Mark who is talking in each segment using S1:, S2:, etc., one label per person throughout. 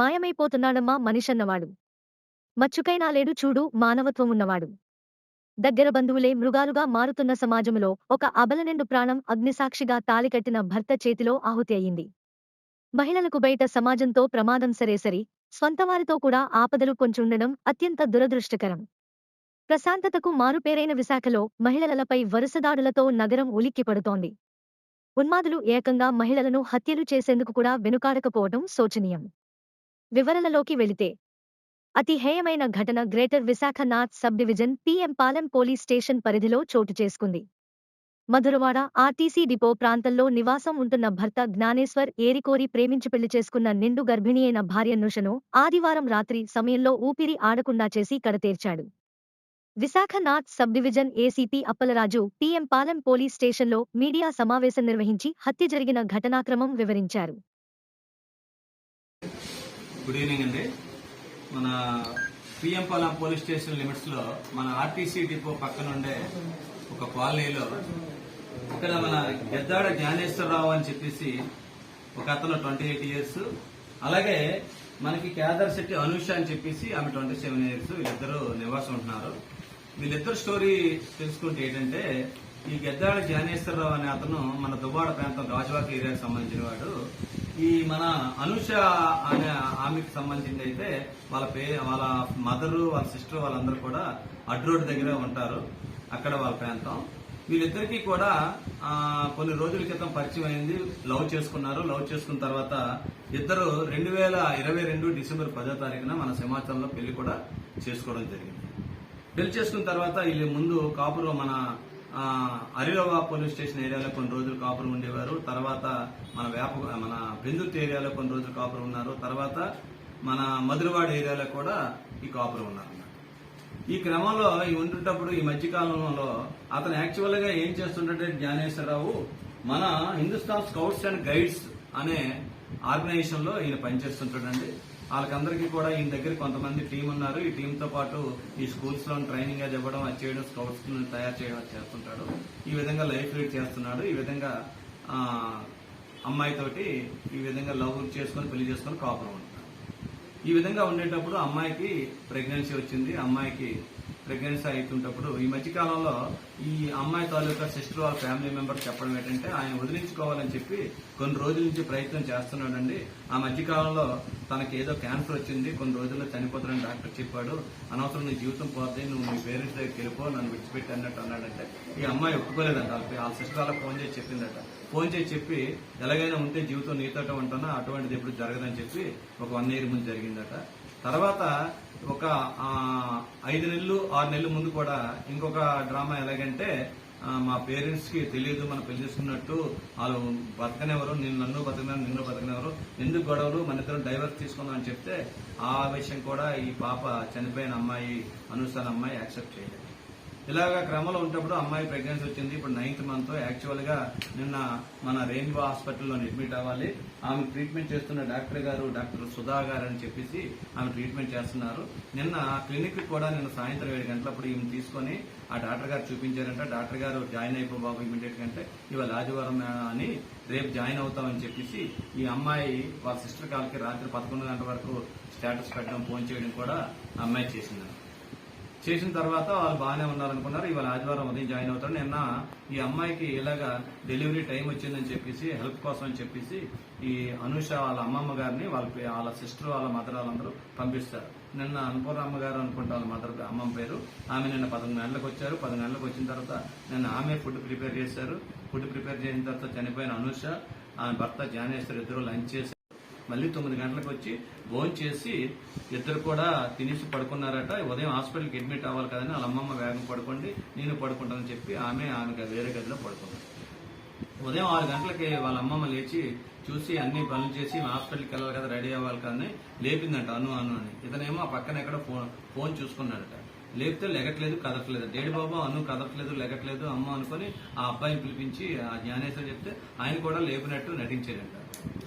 S1: మాయమైపోతున్నాడమ్మా మనిషన్నవాడు. మచ్చుకైనా లేడు చూడు మానవత్వం ఉన్నవాడు దగ్గర బంధువులే మృగాలుగా మారుతున్న సమాజములో ఒక అబలనెండు ప్రాణం అగ్నిసాక్షిగా తాలికట్టిన భర్త చేతిలో ఆహుతి అయింది. మహిళలకు బయట సమాజంతో ప్రమాదం సరేసరి స్వంతవారితో కూడా ఆపదలు కొంచుండడం అత్యంత దురదృష్టకరం. ప్రశాంతతకు మారుపేరైన విశాఖలో మహిళలపై వరుసదాడులతో నగరం ఉలిక్కిపడుతోంది ఉన్మాదులు ఏకంగా మహిళలను హత్యలు చేసేందుకు కూడా వెనుకాడకపోవడం శోచనీయం. వివరణలోకి వెళితే అతి హేయమైన ఘటన greater Visakha north sub division PM Palem police station పరిధిలో చోటు చేసుకుంది. మధురవాడ ఆర్టీసీ డిపో ప్రాంతంలో నివాసం ఉంటున్న భర్త జ్ఞానేశ్వర్ ఏరికోరి ప్రేమించి పెళ్ళి చేసుకున్న నిండు గర్భిణి అయిన భార్య నుషను ఆదివారం రాత్రి సమయంలో ఊపిరి ఆడకుండా చేసి కడతేర్చాడు. Visakha north sub division ACP Appalaraju PM Palem police స్టేషన్లో మీడియా సమావేశం నిర్వహించి హత్య జరిగిన ఘటనాక్రమం వివరించారు.
S2: గుడ్ ఈవినింగ్ అండి. మన పిఎం పాలెం పోలీస్ స్టేషన్ లిమిట్స్లో మన ఆర్టీసీ డిపో పక్కనుండే ఒక కాలనీలో ఇక్కడ మన గెద్దాడ జ్ఞానేశ్వరరావు అని చెప్పేసి ఒక అతను ట్వంటీ ఎయిట్ ఇయర్స్. అలాగే మనకి కేదార్ శెట్టి అనుష అని చెప్పేసి ఆమె ట్వంటీ సెవెన్ ఇయర్స్. వీళ్ళిద్దరూ నివాసం ఉంటున్నారు. వీళ్ళిద్దరు స్టోరీ తెలుసుకుంటే ఏంటంటే ఈ గెద్దాడ జ్ఞానేశ్వరరావు అనే అతను మన దువ్వాడ ప్రాంతం రాజవాక ఏరియాకి సంబంధించిన వాడు. ఈ మన అనుష అనే ఆమెకి సంబంధించింది అయితే వాళ్ళ పే వాళ్ళ మదరు వాళ్ళ సిస్టర్ వాళ్ళందరూ కూడా అడ్ రోడ్ దగ్గర ఉంటారు. అక్కడ వాళ్ళ ప్రాంతం. వీళ్ళిద్దరికీ కూడా కొన్ని రోజుల క్రితం పరిచయం అయింది. లవ్ చేసుకున్నారు. లవ్ చేసుకున్న తర్వాత ఇద్దరు రెండు వేల ఇరవై రెండు డిసెంబర్ పదో తారీఖున మన సింహాచలంలో పెళ్ళి కూడా చేసుకోవడం జరిగింది. పెళ్ళి చేసుకున్న తర్వాత వీళ్ళు ముందు కాపురం మన ఆ, అరిలోవా పోలీస్ స్టేషన్ ఏరియాలో కొన్ని రోజులు కాపురం ఉండేవారు. తర్వాత మన వేప మన బెందుర్తి ఏరియాలో కొన్ని రోజులు కాపురం ఉన్నారు. తర్వాత మన మధురవాడ ఏరియాలో కూడా ఈ కాపురం ఉన్నారు ఈ క్రమంలో ఈ ఉంటున్నప్పుడు ఈ మధ్యకాలంలో అతను యాక్చువల్గా ఏం చేస్తుంటే జ్ఞానేశ్వరరావు మన హిందుస్థాన్ స్కౌట్స్ అండ్ గైడ్స్ అనే ఆర్గనైజేషన్లో ఈయన పనిచేస్తుంటాడండి. వాళ్ళకందరికీ కూడా ఈయన దగ్గర కొంతమంది టీం ఉన్నారు. ఈ టీంతో పాటు ఈ స్కూల్స్లో ట్రైనింగ్ అది ఇవ్వడం అది చేయడం స్కౌట్స్ తయారు చేయడం చేస్తుంటాడు. ఈ విధంగా లైఫ్ లీడ్ చేస్తున్నాడు. ఈ విధంగా అమ్మాయితోటి ఈ విధంగా లవ్ చేసుకొని పెళ్ళి చేసుకొని కాపురం ఉంటాడు. ఈ విధంగా ఉండేటప్పుడు అమ్మాయికి ప్రెగ్నెన్సీ వచ్చింది. అమ్మాయికి ప్రెగ్నెన్సీ అవుతుంటప్పుడు ఈ మధ్యకాలంలో ఈ అమ్మాయి తాలూకా సిస్టర్ వాళ్ళ ఫ్యామిలీ మెంబర్ చెప్పడం ఏంటంటే ఆయన వదిలించుకోవాలని చెప్పి కొన్ని రోజుల నుంచి ప్రయత్నం చేస్తున్నాడండి. ఆ మధ్యకాలంలో తనకి ఏదో క్యాన్సర్ వచ్చింది. కొన్ని రోజుల్లో చనిపోతారని డాక్టర్ చెప్పాడు. అనవసరం నీ జీవితం పోతే నువ్వు నీ పేరెంట్స్ దగ్గరికి వెళ్ళిపో నన్ను విడిచిపెట్టి అన్నట్టు అన్నాడంటే. ఈ అమ్మాయి ఒప్పుకోలేదంట. వాళ్ళ సిస్టర్ వాళ్ళకి ఫోన్ చేసి చెప్పిందట. ఫోన్ చేసి చెప్పి ఎలాగైనా ఉంటే జీవితం నీతోట ఉంటానా అటువంటిది ఎప్పుడు జరగదని చెప్పి ఒక వన్ ఇయర్ ముందు జరిగిందట. తర్వాత ఒక ఐదు నెలలు ఆరు నెలల ముందు కూడా ఇంకొక డ్రామా ఎలాగంటే మా పేరెంట్స్కి తెలియదు మనం పెళ్ళి చేసుకున్నట్టు వాళ్ళు బతకనెవరు నేను నన్ను బతకనేవారు నిన్ను బతకనెవరు ఎందుకు గొడవలు మన ఇద్దరు డైవర్స్ తీసుకుందాం అని చెప్తే ఆ విషయం కూడా ఈ పాప చనిపోయిన అమ్మాయి అనుసాన్ అమ్మాయి యాక్సెప్ట్ చేయలేదు. ఇలాగా క్రమంలో ఉన్నప్పుడు అమ్మాయి ప్రెగ్నెన్సీ వచ్చింది. ఇప్పుడు నైన్త్ మంత్ యాక్చువల్గా నిన్న మన రెయిన్బో హాస్పిటల్లో అడ్మిట్ అవ్వాలి. ఆమె ట్రీట్మెంట్ చేస్తున్న డాక్టర్ గారు డాక్టర్ సుధా గారు అని చెప్పేసి ఆమె ట్రీట్మెంట్ చేస్తున్నారు. నిన్న క్లినిక్ కూడా నిన్న సాయంత్రం ఏడు గంటలప్పుడు ఈమె తీసుకొని ఆ డాక్టర్ గారు చూపించారంట. డాక్టర్ గారు జాయిన్ అయిపో బాబు ఇమీడియట్ కంటే ఇవాళ ఆదివారం అని రేపు జాయిన్ అవుతామని చెప్పేసి ఈ అమ్మాయి వాళ్ళ సిస్టర్ కాలకి రాత్రి పదకొండు గంటల వరకు స్టేటస్ పెట్టడం ఫోన్ చేయడం కూడా అమ్మాయి చేసింది చేసిన తర్వాత వాళ్ళు బాగానే ఉన్నారనుకున్నారు. ఇవాళ ఆదివారం ఉదయం జాయిన్ అవుతారు. నిన్న ఈ అమ్మాయికి ఇలాగా డెలివరీ టైం వచ్చిందని చెప్పేసి హెల్ప్ కోసం అని చెప్పేసి ఈ అనుష వాళ్ళ అమ్మమ్మ గారిని వాళ్ళ వాళ్ళ సిస్టర్ వాళ్ళ మదర్ వాళ్ళందరూ పంపిస్తారు. నిన్న అనుపూర్ణమ్మ గారు అనుకుంటా వాళ్ళ మదర్ అమ్మమ్మ పేరు. ఆమె నిన్న పదకొండు గంటలకు వచ్చారు. పది గంటలకు వచ్చిన తర్వాత నిన్న ఆమె ఫుడ్ ప్రిపేర్ చేశారు. ఫుడ్ ప్రిపేర్ చేసిన తర్వాత చనిపోయిన అనుష ఆమె భర్త జ్ఞానేశ్వర్ ఇద్దరు లంచ్ చేశారు. మళ్ళీ తొమ్మిది గంటలకు వచ్చి భోజనం చేసి ఇద్దరు కూడా తినేసి పడుకున్నారట. ఉదయం హాస్పిటల్కి అడ్మిట్ అవ్వాలి కదని వాళ్ళ అమ్మమ్మ వేగం పడుకోండి నేను పడుకుంటానని చెప్పి ఆమె ఆమె వేరే గదిలో పడుకున్నారు ఉదయం ఆరు గంటలకి వాళ్ళ అమ్మమ్మ లేచి చూసి అన్ని పనులు చేసి హాస్పిటల్కి వెళ్ళాలి కదా రెడీ అవ్వాలి కానీ లేపిందంట అను అను అని. ఇతనేమో ఆ పక్కన ఎక్కడ ఫోన్ ఫోన్ చూసుకున్నాడట. లేపితే లెగట్లేదు కదట్లేదు డేడి బాబు అన్ను కదట్లేదు లెగట్లేదు అమ్మ అనుకుని ఆ అబ్బాయిని పిలిపించి ఆ జ్ఞానేశ్వర్ చెప్తే ఆయన కూడా లేపినట్టు నటించాడంట.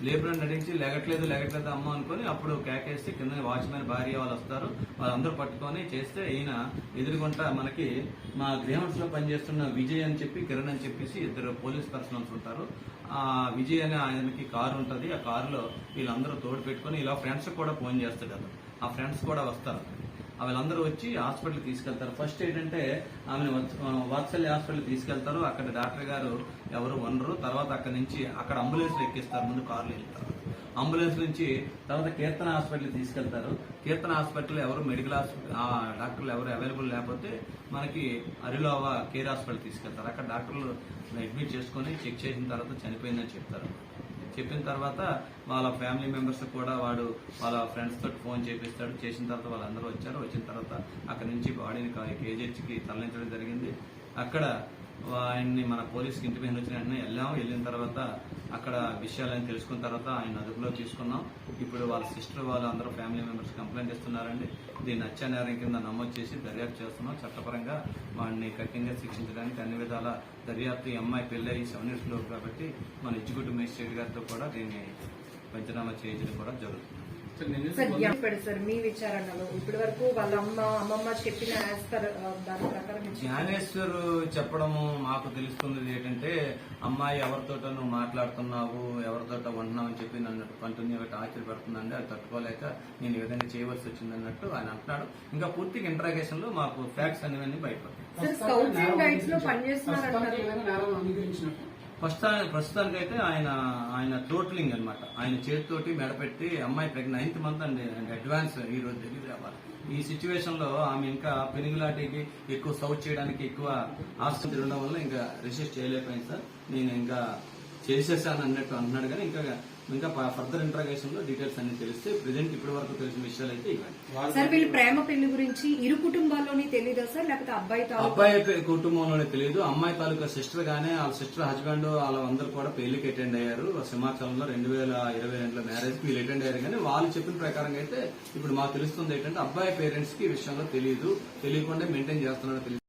S2: లేపినట్టు నటించి లెగట్లేదు లెగట్లేదు అమ్మ అనుకొని అప్పుడు కేకేస్తే కింద వాచ్మెన్ భార్య వాళ్ళు వస్తారు. వాళ్ళందరూ పట్టుకొని చేస్తే ఈయన ఎదురుగుంట మనకి మా గ్రీహౌన్స్లో పనిచేస్తున్న విజయ్ అని చెప్పి కిరణ్ అని చెప్పేసి ఇద్దరు పోలీస్ పర్సనల్స్ ఉంటారు. ఆ విజయ్ అనే ఆయనకి కారు ఉంటుంది. ఆ కారులో వీళ్ళందరూ తోడు పెట్టుకొని ఇలా ఫ్రెండ్స్ కూడా ఫోన్ చేస్తాడు ఆ ఫ్రెండ్స్ కూడా వస్తారు. వీళ్ళందరూ వచ్చి హాస్పిటల్ తీసుకెళ్తారు. ఫస్ట్ ఏంటంటే ఆమెను వత్స- వాత్సల్య హాస్పిటల్ తీసుకెళ్తారు. అక్కడ డాక్టర్ గారు ఎవరు ఉండరు. తర్వాత అక్కడ నుంచి అక్కడ అంబులెన్స్లు ఎక్కిస్తారు. ముందు కార్లు వెళ్తారు అంబులెన్స్ నుంచి తర్వాత కీర్తన హాస్పిటల్ తీసుకెళ్తారు. కీర్తన హాస్పిటల్ ఎవరు మెడికల్ హాస్పిటల్ ఆ డాక్టర్లు ఎవరు అవైలబుల్ లేకపోతే మనకి అరిలోవా కేర్ హాస్పిటల్ తీసుకెళ్తారు. అక్కడ డాక్టర్లు అడ్మిట్ చేసుకొని చెక్ చేసిన తర్వాత చనిపోయిందని చెప్తారు. చెప్పిన తర్వాత వాళ్ళ ఫ్యామిలీ మెంబర్స్ కూడా వాడు వాళ్ళ ఫ్రెండ్స్ తోటి ఫోన్ చేపిస్తాడు. చేసిన తర్వాత వాళ్ళందరూ వచ్చారు. వచ్చిన తర్వాత అక్కడ నుంచి బాడీని కేజీహెచ్కి తరలించడం జరిగింది. అక్కడ ఆయన్ని మన పోలీస్కి ఇంటి మీద వచ్చిన వెంటనే వెళ్ళాము వెళ్ళిన తర్వాత అక్కడ విషయాలని తెలుసుకున్న తర్వాత ఆయన అదుపులో తీసుకున్నాం. ఇప్పుడు వాళ్ళ సిస్టర్ వాళ్ళు అందరూ ఫ్యామిలీ మెంబర్స్ కంప్లైంట్ ఇస్తున్నారండి దీన్ని హత్యా కింద నమోదు చేసి దర్యాప్తు చేస్తున్నాం. చట్టపరంగా వాడిని కఠినంగా శిక్షించడానికి అన్ని విధాల దర్యాప్తు అమ్మాయి పెళ్ళి సెవెన్ ఇయర్స్లో కాబట్టి మన ఎగ్జిక్యూటివ్ మేజిస్ట్రేట్ గారితో కూడా దీన్ని పంచనామా చేయించడం కూడా జరుగుతుంది.
S3: సార్ సార్ మీ విచారణలో ఇప్పటి వరకు వాళ్ళ అమ్మ అమ్మమ్మ చెప్పిన దాని ప్రకారం
S2: జ్ఞానేశ్వర్ చెప్పడము మాకు తెలుస్తున్నది ఏంటంటే అమ్మాయి ఎవరితోట నువ్వు మాట్లాడుతున్నావు ఎవరితోట ఉంటున్నావు అని చెప్పి నన్ను కంటిన్యూగా టార్చర్ పెడుతుందండి. అది తట్టుకోలేక నేను ఈ విధంగా చేయవలసి వచ్చింది అన్నట్టు ఆయన అంటున్నాడు. ఇంకా పూర్తిగా ఇంట్రాగేషన్లో మాకు ఫ్యాక్ట్స్ అనేవన్నీ బయటపడతాయి
S3: ఫస్ట్
S2: ప్రస్తుతానికి అయితే ఆయన ఆయన టోటలింగ్ అనమాట ఆయన చేతితోటి మెడపెట్టి అమ్మాయి ప్రెగ్నెంట్ నైన్త్ మంత్ అండి అడ్వాన్స్ ఈ రోజు డెలివరీ అవ్వాలి. ఈ సిచ్యువేషన్లో ఆమె ఇంకా పెనుగులాటికి ఎక్కువ సౌట్ చేయడానికి ఎక్కువ ఆసక్తి ఉండడం వల్ల ఇంకా రెసిస్ట్ చేయలేకపోయింది సార్. నేను ఇంకా చేసేసాను అన్నట్టు అంటున్నాడు కానీ ఇంకా ఇంకా ఫర్దర్ ఇంట్రాగేషన్లో డీటెయిల్స్ అన్ని తెలిస్తే ప్రెసెంట్ ఇప్పటి వరకు తెలిసిన విషయాలు అయితే ఇవ్వండి
S3: సార్ వీళ్ళు ప్రేమ పెళ్ళి గురించి ఇరు కుటుంబాల్లోని తెలీదా సార్? లేకపోతే అబ్బాయి
S2: అబ్బాయి కుటుంబంలోనే తెలియదు అమ్మాయి తాలూకా సిస్టర్ గానే వాళ్ళ సిస్టర్ హస్బెండ్ వాళ్ళందరూ కూడా పెళ్ళికి అటెండ్ అయ్యారు. సింహాచలంలో రెండు వేల ఇరవై రెండులో మ్యారేజ్కి వీళ్ళు అటెండ్ అయ్యారు. కానీ వాళ్ళు చెప్పిన ప్రకారం అయితే ఇప్పుడు మాకు తెలుస్తుంది ఏంటంటే అబ్బాయి పేరెంట్స్కి ఈ విషయంలో తెలియదు తెలియకుండా మెయింటైన్ చేస్తున్నాడో తెలియదు